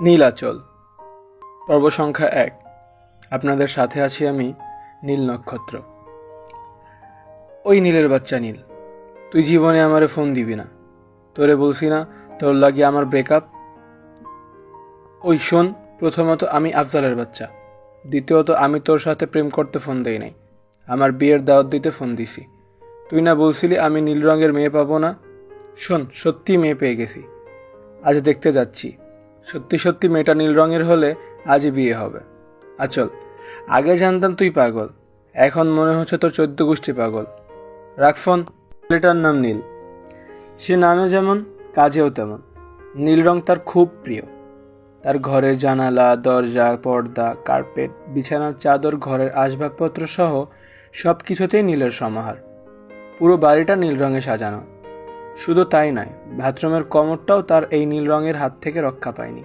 নীলাচল পর্ব সংখ্যা এক। আপনাদের সাথে আছি আমি নীল নক্ষত্র। ওই নীলের বাচ্চা নীল, তুই জীবনে আমারে ফোন দিবি না। তোরে বলছি না, তোর লাগে আমার ব্রেকআপ ওই শোন, প্রথমত আমি আফজালের বাচ্চা, দ্বিতীয়ত আমি তোর সাথে প্রেম করতে ফোন দেই নাই। আমার বিয়ের দাওয়াত দিতে ফোন দিছি। তুই না বলছিলি আমি নীল রঙের মেয়ে পাবো না? শোন সত্যি মেয়ে পেয়ে গেছি। আজ দেখতে যাচ্ছি। সত্যি সত্যি মেয়েটা নীল রঙের হলে আজই বিয়ে হবে। আচল আগে জানতাম তুই পাগল, এখন মনে হচ্ছে তোর চোদ্দ গোষ্ঠী পাগল। রাখ ফোন, ছেলেটার নাম নীল। সে নামে যেমন, কাজেও তেমন। নীল রং তার খুব প্রিয়। তার ঘরের জানালা, দরজা, পর্দা, কার্পেট, বিছানার চাদর, ঘরের আসবাবপত্র সহ সব কিছুতেই নীলের সমাহার। পুরো বাড়িটা নীল রঙে সাজানো। শুধু তাই নয়, বাথরুমের কমরটাও তার এই নীল রঙের হাত থেকে রক্ষা পায়নি।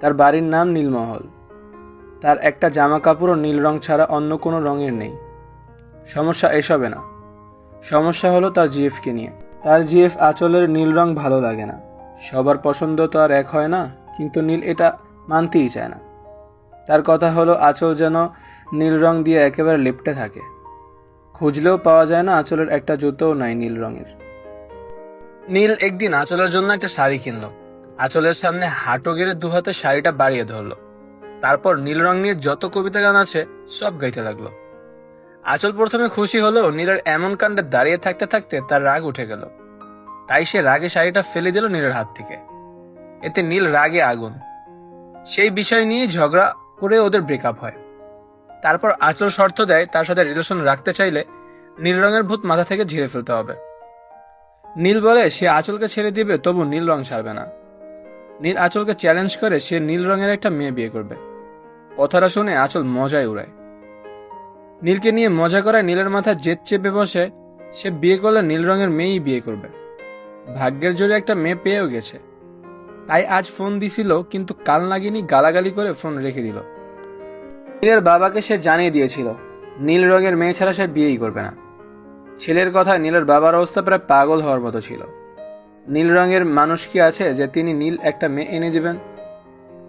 তার বাড়ির নাম নীলমহল। তার একটা জামা কাপড়ও নীল রং ছাড়া অন্য কোনো রঙের নেই। সমস্যা এসবে না। সমস্যা হলো তার জিএফকে নিয়ে। তার জিএফ আঁচলের নীল রং ভালো লাগে না। সবার পছন্দ তো আর এক হয় না, কিন্তু নীল এটা মানতেই চায় না। তার কথা হলো আঁচল যেন নীল রং দিয়ে একেবারে লেপটে থাকে। খুঁজলেও পাওয়া যায় না আঁচলের একটা জুতোও নাই নীল রঙের। নীল একদিন আঁচলের জন্য একটা শাড়ি কিনলো। আঁচলের সামনে হাঁটো গেড়ে দু হাতে শাড়িটা বাড়িয়ে ধরলো। তারপর নীল রং নিয়ে যত কবিতা গান আছে, সব গাইতে লাগল। আঁচল প্রথমে খুশি হলেও নীলের এমন কাণ্ডে দাঁড়িয়ে থাকতে থাকতে তার রাগ উঠে গেল। তাই সে রাগে শাড়িটা ফেলে দিল নীলের হাত থেকে। এতে নীল রাগে আগুন। সেই বিষয় নিয়ে ঝগড়া করে ওদের ব্রেকআপ হয়। তারপর আঁচল শর্ত দেয় তার সাথে রিলেশন রাখতে চাইলে নীল রঙের ভূত মাথা থেকে ঝেড়ে ফেলতে হবে। নীল বলে, সে আঁচলকে ছেড়ে দিবে, তবু নীল রং ছাড়বে না। নীল আঁচলকে চ্যালেঞ্জ করে, সে নীল রঙের একটা মেয়ে বিয়ে করবে। কথাটা শুনে আঁচল মজায় উড়ায়। নীলকে নিয়ে মজা করায় নীলের মাথা জেদ চেপে বসে, সে বিয়ে করলে নীল রঙের মেয়েই বিয়ে করবে। ভাগ্যের জোরে একটা মেয়ে পেয়েও গেছে। তাই আজ ফোন দিছিল, কিন্তু কাল নাগিনি গালাগালি করে ফোন রেখে দিল। নীলের বাবাকে সে জানিয়ে দিয়েছিল, নীল রঙের মেয়ে ছাড়া সে বিয়েই করবে না। ছেলের কথায় নীলের বাবার অবস্থা প্রায় পাগল হওয়ার মতো ছিল। নীল রঙের মানুষ কি আছে যে তিনি নীল একটা মেয়ে এনে দিবেন?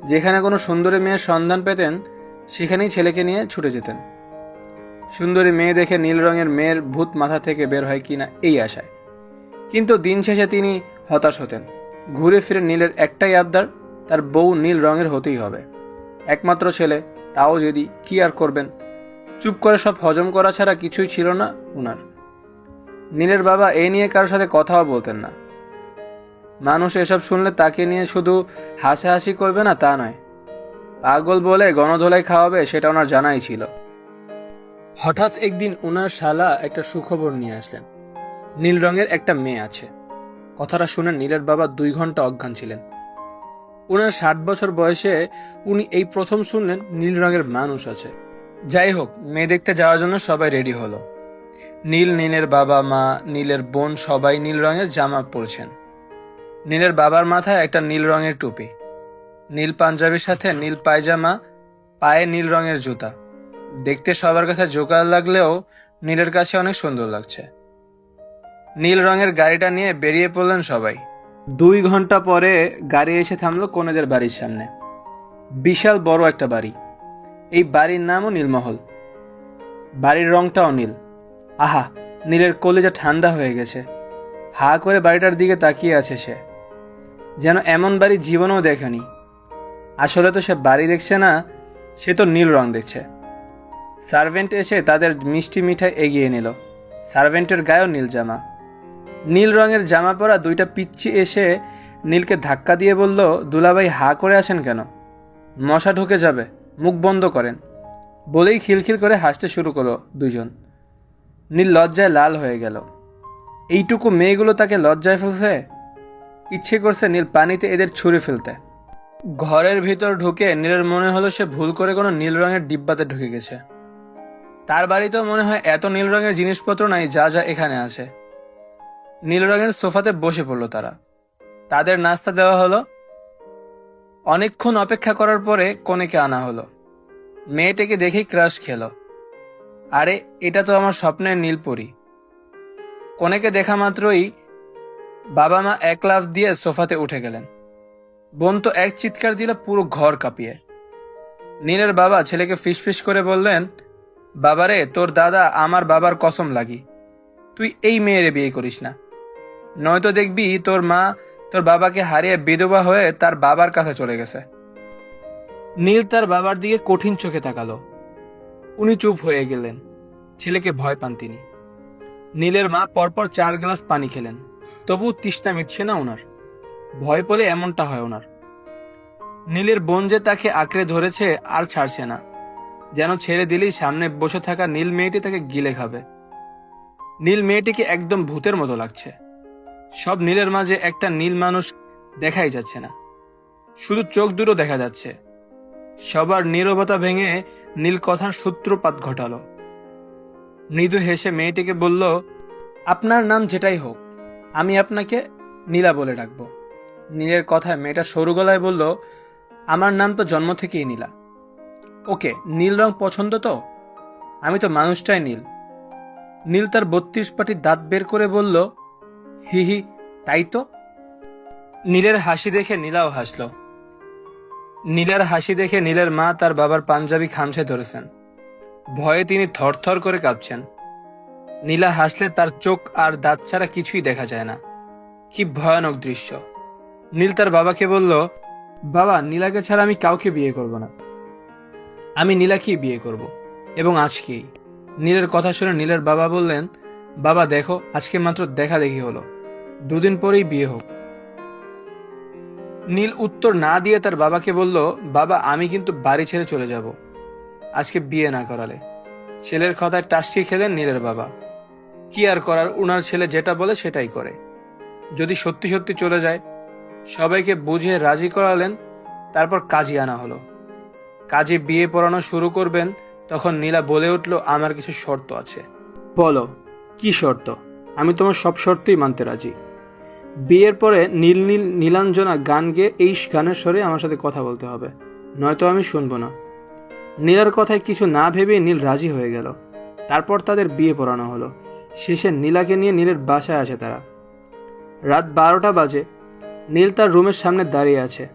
যেখানে কোনো সুন্দরী মেয়ের সন্ধান পেতেন, সেখানেই ছেলেকে নিয়ে ছুটে যেতেন। সুন্দরী মেয়ে দেখে নীল রঙের মেয়ের ভূত মাথা থেকে বের হয় কিনা এই আশায়। কিন্তু দিন শেষে তিনি হতাশ হতেন। ঘুরে ফিরে নীলের একটাই আবদার, তার বউ নীল রঙের হতেই হবে। একমাত্র ছেলে, তাও যদি কি আর করবেন? চুপ করে সব হজম করা ছাড়া কিছুই ছিল না উনার। নীলের বাবা এ নিয়ে কারোর সাথে কথাও বলতেন না। মানুষ এসব শুনলে তাকে নিয়ে শুধু হাসাহাসি করবে না তা নয়। পাগল বলে গণধোলাই খাওয়াবে সেটা ওনার জানাই ছিল। হঠাৎ একদিন ওনার শালা একটা সুখবর নিয়ে আসলেন। নীল রঙের একটা মেয়ে আছে। কথাটা শুনে নীলের বাবা দুই ঘণ্টা অজ্ঞান ছিলেন। ওনার ষাট বছর বয়সে উনি এই প্রথম শুনলেন নীল রঙের মানুষ আছে। যাই হোক, মেয়ে দেখতে যাওয়ার জন্য সবাই রেডি হলো। নীল নীলের বাবা মা, নীলের বোন সবাই নীল রঙের জামা পরছেন। নীলের বাবার মাথায় একটা নীল রঙের টুপি। নীল পাঞ্জাবির সাথে নীল পায়জামা, পায়ে নীল রঙের জুতা। দেখতে সবার কাছে জোকার লাগলেও নীলের কাছে অনেক সুন্দর লাগছে। নীল রঙের গাড়িটা নিয়ে বেরিয়ে পড়লেন সবাই। দুই ঘণ্টা পরে গাড়ি এসে থামলো কনেদের বাড়ির সামনে। বিশাল বড় একটা বাড়ি। এই বাড়ির নামও নীলমহল। বাড়ির রংটাও নীল। আহা, নীলের কলেজা ঠান্ডা হয়ে গেছে। হা করে বাড়িটার দিকে তাকিয়ে আছে সে। যেন এমন বাড়ি জীবনেও দেখেনি। আসলে তো সে বাড়ি দেখছে না, সে তো নীল রং দেখছে। সার্ভেন্ট এসে তাদের মিষ্টি মিঠাই এগিয়ে নিল। সার্ভেন্টের গায়েও নীল জামা। নীল রঙের জামা পরা দুইটা পিচ্ছি এসে নীলকে ধাক্কা দিয়ে বলল, দুলাভাই, হা করে আসেন কেন? মশা ঢুকে যাবে, মুখ বন্ধ করেন। বলেই খিলখিল করে হাসতে শুরু করল দুজন নীল লজ্জায় লাল হয়ে গেল। এইটুকু মেয়েগুলো তাকে লজ্জায় ফেলছে? ইচ্ছে করছে নীল পানিতে এদের ছুঁড়ে ফেলতে। ঘরের ভিতর ঢুকে নীলের মনে হলো সে ভুল করে কোনো নীল রঙের ডিব্বাতে ঢুকে গেছে। তার বাড়িতেও মনে হয় এত নীল রঙের জিনিসপত্র নাই, যা যা এখানে আছে। নীল রঙের সোফাতে বসে পড়ল তারা। তাদের নাস্তা দেওয়া হলো। অনেকক্ষণ অপেক্ষা করার পরে কনেকে আনা হলো। মেয়েটাকে দেখেই ক্রাশ খেলো। আরে, এটা তো আমার স্বপ্নের নীলপরি। কনেকে দেখা মাত্রই বাবা মা এক লাফ দিয়ে সোফাতে উঠে গেলেন। বোন তো এক চিৎকার দিল, পুরো ঘর কাঁপিয়ে। নীলের বাবা ছেলেকে ফিসফিস করে বললেন, বাবারে, তোর দাদা আমার বাবার কসম লাগি। তুই এই মেয়েরে বিয়ে করিস না। নয়তো দেখবি তোর মা তোর বাবাকে হারিয়ে বিধবা হয়ে তার বাবার কাছে চলে গেছে। নীল তার বাবার দিকে কঠিন চোখে তাকালো। উনি চুপ হয়ে গেলেন। ছেলেকে ভয় পান তিনি। নীলের মা পরপর চার গ্লাস পানি খেলেন। তবু তৃষ্ণা মিটছে না ওনার। ভয় পেলে এমনটা হয় ওনার। নীলের বোন যে তাকে আঁকড়ে ধরেছে আর ছাড়ছে না। যেন ছেড়ে দিলেই সামনে বসে থাকা নীল মেয়েটি তাকে গিলে খাবে। নীল মেয়েটিকে একদম ভূতের মতো লাগছে। সব নীলের মাঝে একটা নীল মানুষ দেখাই যাচ্ছে না। শুধু চোখ দুটো দেখা যাচ্ছে। সবার নীরবতা ভেঙে নীল কথার সূত্রপাত ঘটালো। মৃদু হেসে মেয়েটিকে বলল, আপনার নাম যেটাই হোক, আমি আপনাকে নীলা বলে ডাকবো। নীলের কথায় মেয়েটা সরু গলায় বলল, আমার নাম তো জন্ম থেকেই নীলা। ওকে, নীল রং পছন্দ তো? আমি তো মানুষটাই নীল। নীল তার বত্রিশ পাটি দাঁত বের করে বলল, হি হি, তাই তো? নীলের হাসি দেখে নীলাও হাসল। নীলের হাসি দেখে নীলের মা তার বাবার পাঞ্জাবি খামছে ধরেছেন। ভয়ে তিনি থরথর করে কাঁপছেন। নীলা হাসলে তার চোখ আর দাঁত ছাড়া কিছুই দেখা যায় না। কি ভয়ানক দৃশ্য। নীল তার বাবাকে বলল, বাবা, নীলাকে ছাড়া আমি কাউকে বিয়ে করব না। আমি নীলাকেই বিয়ে করব এবং আজকেই। নীলের কথা শুনে নীলের বাবা বললেন, বাবা, দেখো, আজকে মাত্র দেখা দেখি হলো। দুদিন পরেই বিয়ে হোক। নীল উত্তর না দিয়ে তার বাবাকে বলল, বাবা, আমি কিন্তু বাড়ি ছেড়ে চলে যাব। আজকে বিয়ে না করালে। ছেলের কথায় টাস্কি খেলেন নীলের বাবা। কি আর করার, উনার ছেলে যেটা বলে সেটাই করে। যদি সত্যি সত্যি চলে যায়, সবাইকে বুঝে রাজি করালেন, তারপর কাজী আনা হলো। কাজে বিয়ে পড়ানো শুরু করবেন, তখন নীলা বলে উঠল, আমার কিছু শর্ত আছে। বলো, কি শর্ত? আমি তোমার সব শর্তই মানতে রাজি। বিয়ের পরে নীল নীল নীলাঞ্জনা গান গেয়ে এই গানের স্বরে আমার সাথে কথা বলতে হবে। নয়তো আমি শুনব না। নীলার কথায় কিছু না ভেবে নীল রাজি হয়ে গেল। তারপর তাদের বিয়ে পড়ানো হলো। শেষে নীলাকে নিয়ে নীলের বাসায় আছে তারা। রাত বারোটা বাজে। নীল তার রুমের সামনে দাঁড়িয়ে আছে।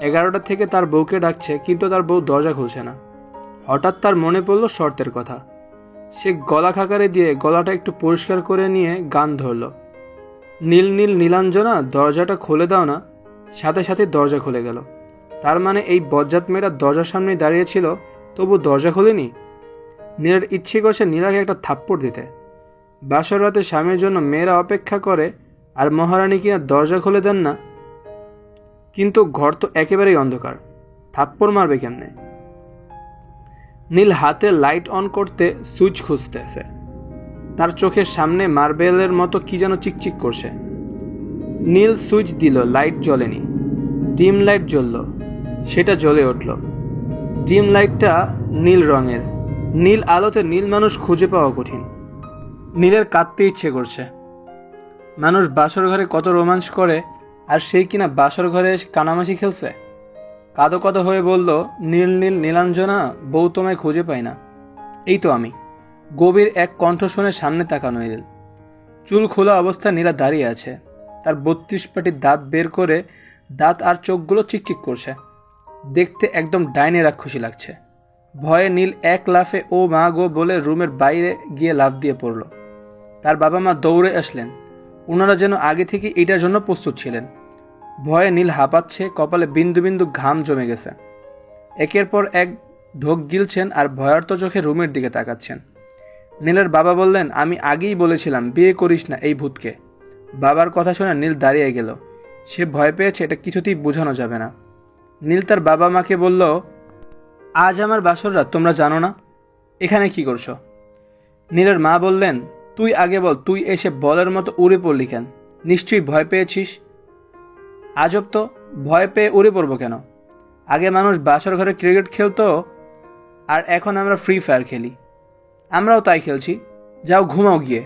এগারোটা থেকে তার বউকে ডাকছে, কিন্তু তার বউ দরজা খুলছে না। হঠাৎ তার মনে পড়ল শর্তের কথা। সে গলা খাকারে দিয়ে গলাটা একটু পরিষ্কার করে নিয়ে গান ধরল। নীল নীল নীলাঞ্জনা দরজাটা খুলে দাও না। সাথে সাথে দরজা খুলে গেল। তার মানে এই বজ্জাত মেয়েরা দরজার সামনে দাঁড়িয়েছিল তবু দরজা খোলেনি? নীলের ইচ্ছে করছে নীলাকে একটা থাপ্পড় দিতে। বাসর রাতে স্বামীর জন্য মেয়েরা অপেক্ষা করে, আর মহারানী কিনা দরজা খুলে দেন না? কিন্তু ঘর তো একেবারেই অন্ধকার। থাপ্পড় মারবে কেমনে? নীল হাতে লাইট অন করতে সুইচ খুঁজতেছে। তার চোখের সামনে মার্বেলের মতো কি যেন চিকচিক করছে। নীল সুইচ দিল, লাইট জ্বলেনি। ডিম লাইট জ্বলল, সেটা জ্বলে উঠল। ডিম লাইটটা নীল রঙের, নীল আলোতে নীল মানুষ খুঁজে পাওয়া কঠিন। নীলের কাঁদতে ইচ্ছে করছে। মানুষ বাসর ঘরে কত রোমাঞ্চ করে, আর সেই কিনা বাসর ঘরে এসে কানামাছি খেলছে? কাদো কাদো হয়ে বলল, নীল নীল নীলাঞ্জনা বউ তোমায় খুঁজে পাই না। এই তো আমি। গভীর এক কণ্ঠ শুনে সামনে তাকানো এল চুল খোলা অবস্থায় নীলা দাঁড়িয়ে আছে। তার বত্রিশ পাটি দাঁত বের করে দাঁত আর চোখগুলো চিকচিক করছে। দেখতে একদম ডাইনে রাক্ষসী লাগছে। ভয়ে নীল এক লাফে ও মা গো বলে রুমের বাইরে গিয়ে লাফ দিয়ে পড়ল। তার বাবা মা দৌড়ে আসলেন। ওনারা যেন আগে থেকে এটার জন্য প্রস্তুত ছিলেন। ভয়ে নীল হাঁপাচ্ছে, কপালে বিন্দু বিন্দু ঘাম জমে গেছে। একের পর এক ঢোক গিলছেন আর ভয়ার্ত চোখে রুমের দিকে তাকাচ্ছেন। নীলের বাবা বললেন, আমি আগেই বলেছিলাম, বিয়ে করিস না এই ভূতকে। বাবার কথা শুনে নীল দাঁড়িয়ে গেল। সে ভয় পেয়েছে, এটা কিছুতেই বোঝানো যাবে না। নীল তার বাবা মাকে বলল, আজ আমার বাসররা, তোমরা জানো না? এখানে কি করছ? নীলের মা বললেন, তুই আগে বল, তুই এসে বলের মতো উড়ে পড়লি কেন? নিশ্চয়ই ভয় পেয়েছিস? আজব তো, ভয় পেয়ে উড়ে পড়ব কেন? আগে মানুষ বাসর ঘরে ক্রিকেট খেলতো, আর এখন আমরা ফ্রি ফায়ার খেলি। আমরাও তাই খেলছি। যাও ঘুমাও গিয়ে।